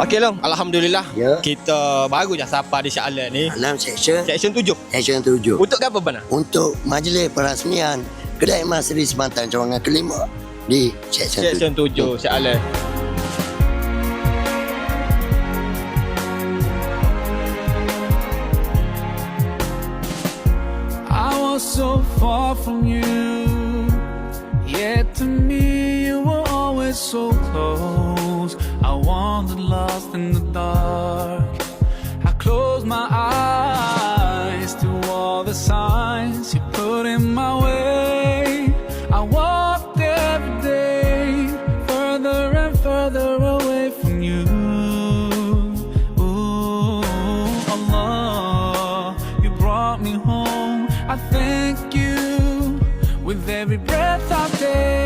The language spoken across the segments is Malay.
Okey Long, Alhamdulillah. Ya. Kita baru je sampai di Alam ni. Dalam seksyen Seksyen tujuh. seksyen tujuh Untuk apa benar? untuk majlis perasmian Kedai Emas Seri Semantan cawangan kelima di seksyen tujuh. Seksyen tujuh Alam. I was so far from you, yet to me you were always so close. I wandered lost in the dark. I closed my eyes to all the signs you put in my way. I walked every day further and further away from you. Ooh, Allah, you brought me home. I thank you with every breath I take.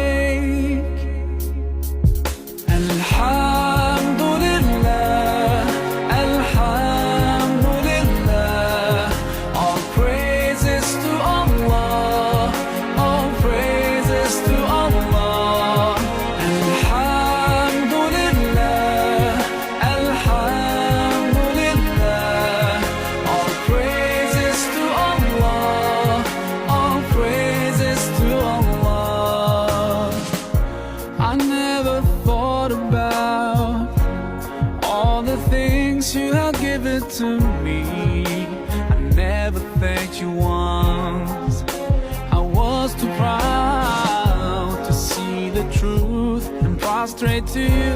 Never thought about all the things you have given to me. I never thanked you once. I was too proud to see the truth and prostrate to you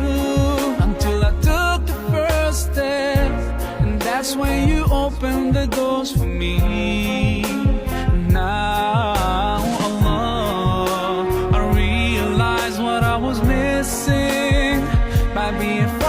until I took the first step. And that's when you opened the doors for me. By being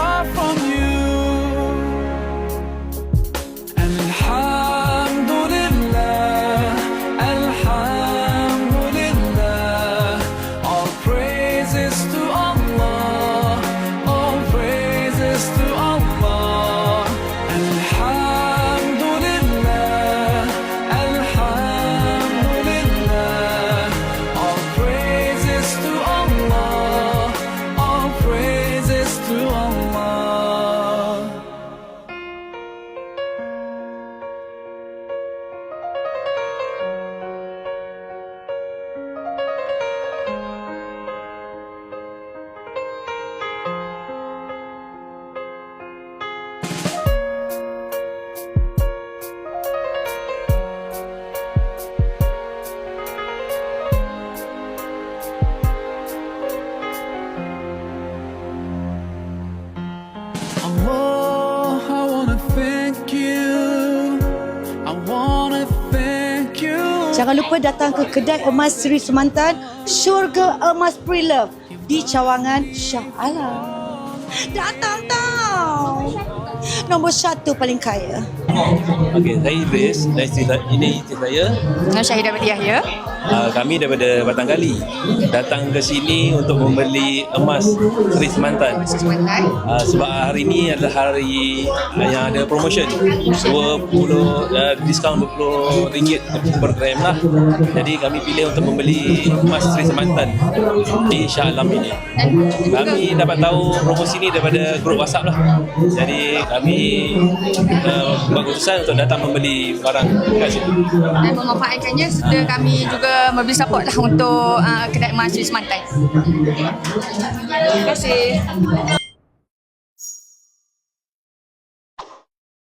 Jangan lupa datang ke kedai emas Seri Semantan, Syurga Emas Pre-Love di Cawangan Shah Alam. Datang tau. Nombor satu paling kaya. Okey, saya Idris saya, ini isteri saya. Dengan Syahidah Mati Yahya. Uh, kami daripada Batang Kali datang ke sini untuk membeli emas Seri Semantan. Semantan. Uh, sebab hari ini adalah hari yang ada promotion 20 uh, diskaun 20 ringgit per gram lah. Jadi kami pilih untuk membeli emas Seri Semantan di Shah Alam ini. Kami dapat tahu promosi ini daripada grup WhatsApp lah. Jadi kami uh, buat keputusan untuk datang membeli barang kat sini. Dan memanfaatkannya sudah kami juga memberi support lah untuk uh, kedai emas di Semantan. Terima kasih.